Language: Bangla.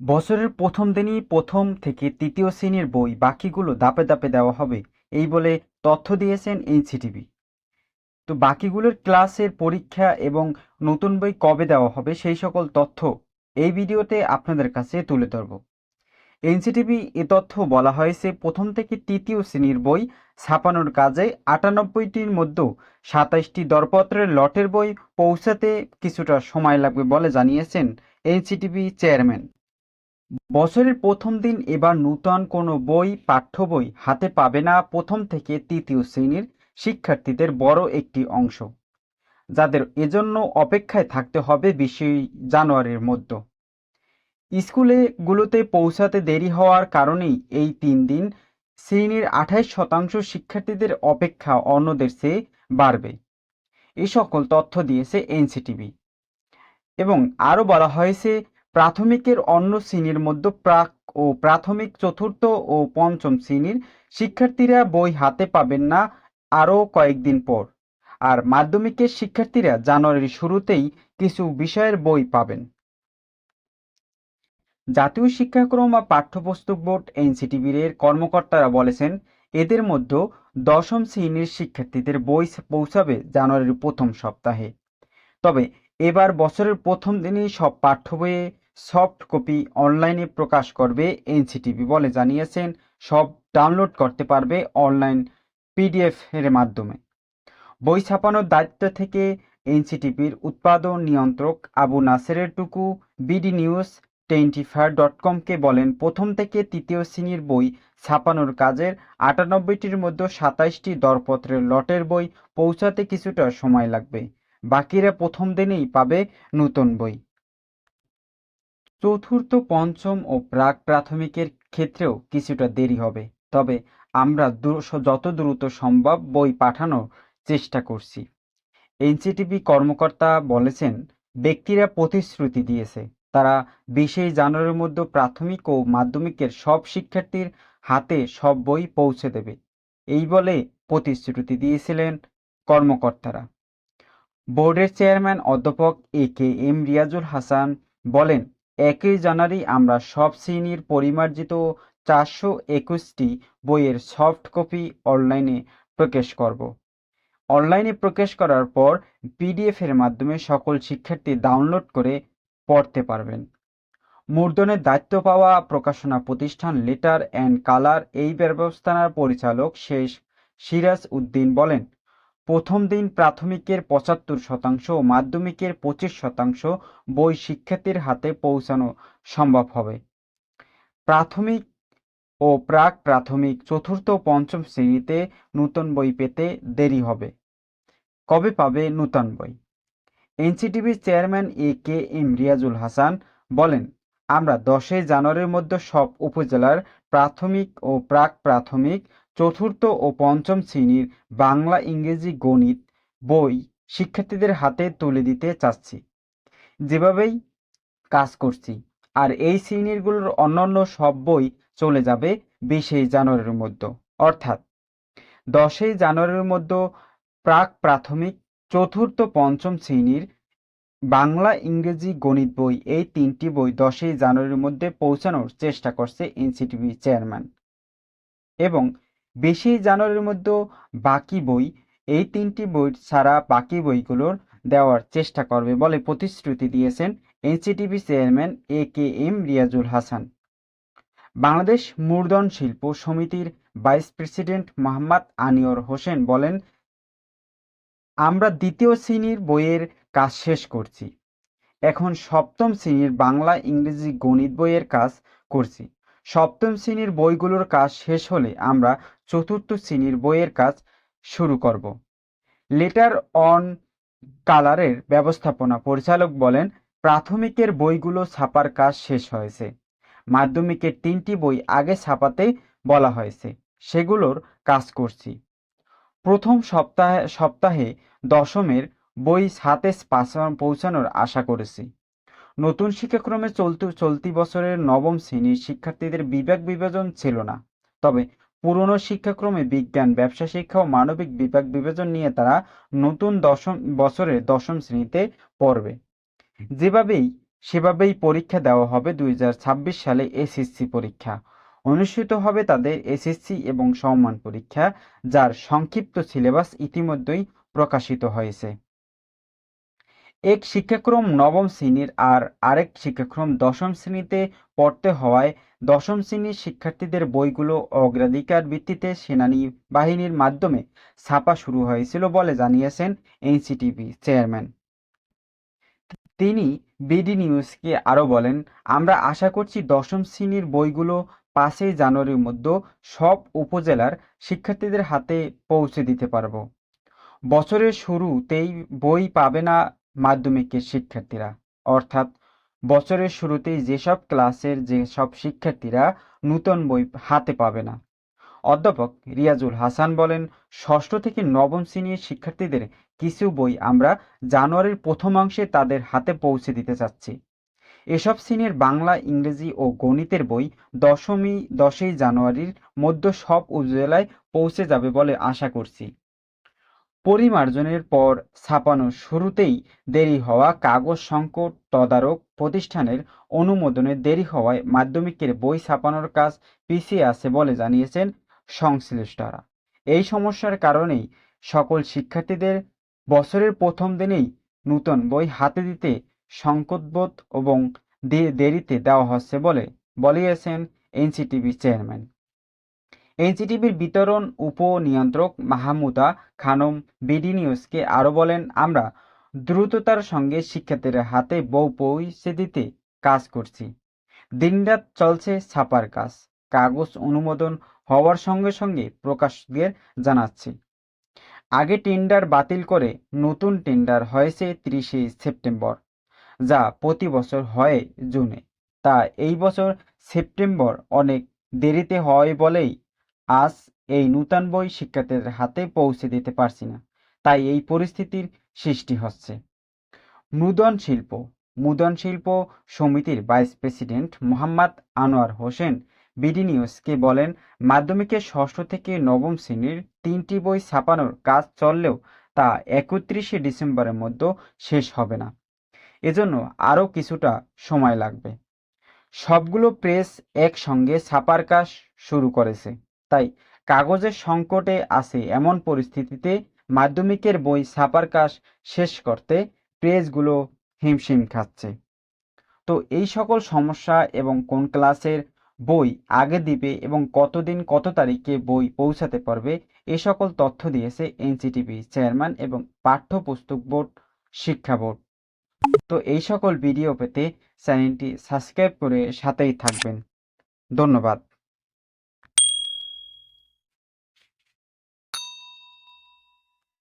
বছরের প্রথম দিনই প্রথম থেকে তৃতীয় শ্রেণির বই বাকিগুলো দাপে দাপে দেওয়া হবে, এই বলে তথ্য দিয়েছেন এনসিটিভি। তো বাকিগুলোর ক্লাসের পরীক্ষা এবং নতুন বই কবে দেওয়া হবে সেই সকল তথ্য এই ভিডিওতে আপনাদের কাছে তুলে ধরব। এনসিটিভি এ তথ্য বলা হয়েছে, প্রথম থেকে তৃতীয় শ্রেণির বই ছাপানোর কাজে আটানব্বইটির মধ্যে সাতাইশটি দরপত্রের লটের বই পৌঁছাতে কিছুটা সময় লাগবে বলে জানিয়েছেন এনসিটিভি চেয়ারম্যান। বছরের প্রথম দিন এবার নূতন কোনো বই, পাঠ্য বই হাতে পাবে না প্রথম থেকে তৃতীয় শ্রেণির শিক্ষার্থীদের বড় একটি অংশ, যাদের এজন্য অপেক্ষায় থাকতে হবে বিশে জানুয়ারির মধ্যে। স্কুলে গুলোতে পৌঁছাতে দেরি হওয়ার কারণেই এই তিন দিন শ্রেণির আঠাইশ শতাংশ শিক্ষার্থীদের অপেক্ষা অন্যদের চেয়ে বাড়বে। এই সকল তথ্য দিয়েছে এনসিটিভি। এবং আরও বলা হয়েছে প্রাথমিকের অন্য শ্রেণির মধ্যে প্রাক ও প্রাথমিক চতুর্থ ও পঞ্চম শ্রেণির শিক্ষার্থীরা বই হাতে পাবেন না আরও কয়েকদিন পর। আর মাধ্যমিকের শিক্ষার্থীরা জানুয়ারির শুরুতেই কিছু বিষয়ের বই পাবেন। জাতীয় শিক্ষাক্রম বা পাঠ্যপুস্তক বোর্ড এনসিটিভির এর কর্মকর্তারা বলেছেন, এদের মধ্যে দশম শ্রেণির শিক্ষার্থীদের বই পৌঁছাবে জানুয়ারির প্রথম সপ্তাহে। তবে এবার বছরের প্রথম দিনই সব পাঠ্য বইয়ে সফট কপি অনলাইনে প্রকাশ করবে এনসিটিভি বলে জানিয়েছেন, সব ডাউনলোড করতে পারবে অনলাইন পিডিএফ এর মাধ্যমে। বই ছাপানোর দায়িত্ব থেকে এনসিটিভির উৎপাদন নিয়ন্ত্রক Abu নাসেরের Tuku, BD news twenty five dot কমকে বলেন, প্রথম থেকে তৃতীয় শ্রেণির বই ছাপানোর কাজের আটানব্বইটির মধ্যে সাতাইশটি দরপত্রের লটের বই পৌঁছাতে কিছুটা সময় লাগবে। বাকিরা প্রথম দিনেই পাবে নতুন বই। চতুর্থ, পঞ্চম ও প্রাক প্রাথমিকের ক্ষেত্রেও কিছুটা দেরি হবে। তবে আমরা যত দ্রুত সম্ভব বই পাঠানোর চেষ্টা করছি। এনসিটিভি কর্মকর্তা বলেছেন, ব্যক্তিরা প্রতিশ্রুতি দিয়েছে। তারা বিশে জানুয়ারির মধ্যে প্রাথমিক ও মাধ্যমিকের সব শিক্ষার্থীর হাতে সব বই পৌঁছে দেবে। এই বলে প্রতিশ্রুতি দিয়েছিলেন কর্মকর্তারা। বোর্ডের চেয়ারম্যান অধ্যাপক A K M Riazul Hasan বলেন একই জানুয়ারি আমরা সব শ্রেণির পরিমার্জিত চারশো একুশটি বইয়ের সফট কপি অনলাইনে প্রকাশ করব। অনলাইনে প্রকাশ করার পর পিডিএফ এর মাধ্যমে সকল শিক্ষার্থী ডাউনলোড করে পড়তে পারবেন। মূর্ধনের দায়িত্ব পাওয়া প্রকাশনা প্রতিষ্ঠান লেটার অ্যান্ড কালার এই ব্যবস্থার পরিচালক শেষ সিরাজ উদ্দিন বলেন প্রথম দিন প্রাথমিকের পঁচাত্তর শতাংশ ও মাধ্যমিকের পঁচিশ শতাংশ বই শিক্ষার্থীর হাতে পৌঁছানো সম্ভব হবে। প্রাথমিক ও প্রাক প্রাথমিক চতুর্থ পঞ্চম শ্রেণীতে নতুন বই পেতে দেরি হবে। কবে পাবে নতুন বই? এনসিটিভির chairman A K M Riazul Hasan বলেন, আমরা দশই জানুয়ারির মধ্যে সব উপজেলার প্রাথমিক ও প্রাক প্রাথমিক চতুর্থ ও পঞ্চম শ্রেণির বাংলা ইংরেজি গণিত বই শিক্ষার্থীদের হাতে তুলে দিতে চাচ্ছি। যেভাবেই কাজ করছি, আর এই শ্রেণীরগুলোর অন্যান্য সব বই চলে যাবে বিশে জানুয়ারির মধ্যে। অর্থাৎ দশই জানুয়ারির মধ্যে প্রাক প্রাথমিক, চতুর্থ, পঞ্চম শ্রেণির বাংলা ইংরেজি গণিত বই এই তিনটি বই দশই জানুয়ারির মধ্যে পৌঁছানোর চেষ্টা করছে এনসিটিভি চেয়ারম্যান। এবং বেশি জানুয়ারির মধ্যে বাকি বই, এই তিনটি বই ছাড়া বাকি বইগুলোর দেওয়ার চেষ্টা করবে বলে প্রতিশ্রুতি দিয়েছেন NCTB chairman A K M Riazul Hasan. Bangladesh মূর্ধন শিল্প সমিতির ভাইস প্রেসিডেন্ট মোহাম্মদ আনিয়র হোসেন বলেন, আমরা দ্বিতীয় শ্রেণির বইয়ের কাজ শেষ করছি। এখন সপ্তম শ্রেণির বাংলা, ইংরেজি গণিত বইয়ের কাজ করছি। সপ্তম শ্রেণির বইগুলোর কাজ শেষ হলে আমরা চতুর্থ শ্রেণির বইয়ের কাজ শুরু করব। লেটার অন কালারের ব্যবস্থাপনা পরিচালক বলেন, প্রাথমিকের বইগুলো ছাপার কাজ শেষ হয়েছে। মাধ্যমিকের তিনটি বই আগে ছাপাতে বলা হয়েছে। সেগুলোর কাজ করছি। প্রথম সপ্তাহে সপ্তাহে দশমের বই হাতে পৌঁছানোর আশা করেছি। নতুন শিক্ষাক্রমে চলতি চলতি বছরের নবম শ্রেণির শিক্ষার্থীদের বিবেক বিভাজন ছিল না। তবে পুরনো শিক্ষাক্রমে বিজ্ঞান, ব্যবসা শিক্ষা ও মানবিক বিভাগ বিভাজন নিয়ে তারা নতুন দশম বছরের দশম শ্রেণীতে পড়বে। যেভাবেই, সেভাবেই পরীক্ষা দেওয়া হবে দুই হাজার ছাব্বিশ সালে এসএসসি পরীক্ষা। অনুষ্ঠিত হবে তাদের এসএসসি এবং সম্মান পরীক্ষা, যার সংক্ষিপ্ত সিলেবাস ইতিমধ্যেই প্রকাশিত হয়েছে। এক শিক্ষাক্রম নবম শ্রেণির আর আরেক শিক্ষাক্রম দশম শ্রেণীতে পড়তে হওয়ায় দশম শ্রেণির শিক্ষার্থীদের বইগুলো অগ্রাধিকার ভিত্তিতে সেনানী বাহিনীর মাধ্যমে ছাপা শুরু হয়েছিল বলে জানিয়েছেন এনসিটিভি চেয়ারম্যান। তিনি বিডি নিউজকে আরও বলেন, আমরা আশা করছি দশম শ্রেণির বইগুলো পাঁচই জানুয়ারির মধ্যে সব উপজেলার শিক্ষার্থীদের হাতে পৌঁছে দিতে পারব। বছরের শুরুতেই বই পাবে না মাধ্যমিকের শিক্ষার্থীরা। অর্থাৎ বছরের শুরুতেই যেসব ক্লাসের যেসব শিক্ষার্থীরা নূতন বই হাতে পাবে না। অধ্যাপক রিয়াজুল হাসান বলেন, ষষ্ঠ থেকে নবম শ্রেণির শিক্ষার্থীদের কিছু বই আমরা জানুয়ারির প্রথমাংশে তাদের হাতে পৌঁছে দিতে চাচ্ছি। এসব শ্রেণির বাংলা, ইংরেজি ও গণিতের বই দশমী, দশই জানুয়ারির মধ্যে সব উপজেলায় পৌঁছে যাবে বলে আশা করছি। পরিমার্জনের পর ছাপানোর শুরুতেই দেরি হওয়া কাগজ সংকট তদারক প্রতিষ্ঠানের অনুমোদনে দেরি হওয়ায় মাধ্যমিকের বই ছাপানোর কাজ পিছিয়ে আছে বলে জানিয়েছেন সংশ্লিষ্টরা। এই সমস্যার কারণেই সকল শিক্ষার্থীদের বছরের প্রথম দিনেই নূতন বই হাতে দিতে সংকটবোধ এবং দেরিতে দেওয়া হচ্ছে বলে বলিয়েছেন এনসিটিভি চেয়ারম্যান। এনসিটিভির বিতরণ উপনিয়ন্ত্রক মাহমুদা খানম বিডি নিউজকে আরও বলেন, আমরা দ্রুততার সঙ্গে শিক্ষার্থীদের হাতে বউ পৌঁছে দিতে কাজ করছি। দিনরাত চলছে ছাপার কাজ। কাগজ অনুমোদন হওয়ার সঙ্গে সঙ্গে প্রকাশকদের জানাচ্ছি। আগে টেন্ডার বাতিল করে নতুন টেন্ডার হয়েছে তিরিশে সেপ্টেম্বর, যা প্রতি বছর হয় জুনে। তা এই বছর সেপ্টেম্বর অনেক দেরিতে হয় বলেই আজ এই নূতন বই শিক্ষার্থীদের হাতে পৌঁছে দিতে পারছি না। তাই এই পরিস্থিতির সৃষ্টি হচ্ছে। মুদন শিল্প। মুদন শিল্প সমিতির vice president Mohammad Anwar Hossain BD নিউজকে বলেন, মাধ্যমিকের ষষ্ঠ থেকে নবম শ্রেণির তিনটি বই ছাপানোর কাজ চললেও তা একত্রিশে ডিসেম্বরের মধ্যে শেষ হবে না। এজন্য আরও কিছুটা সময় লাগবে। সবগুলো প্রেস একসঙ্গে ছাপার কাজ শুরু করেছে। তাই কাগজের সংকটে আছে এমন পরিস্থিতিতে মাধ্যমিকের বই ছাপার কাজ শেষ করতে প্রেসগুলো হিমশিম খাচ্ছে। তো এই সকল সমস্যা এবং কোন ক্লাসের বই আগে দিবে এবং কতদিন, কত তারিখে বই পৌঁছাতে পারবে, এ সকল তথ্য দিয়েছে এনসিটিভি চেয়ারম্যান এবং পাঠ্যপুস্তক বোর্ড, শিক্ষা বোর্ড। তো এই সকল ভিডিও পেতে চ্যানেলটি সাবস্ক্রাইব করে সাথেই থাকবেন। ধন্যবাদ।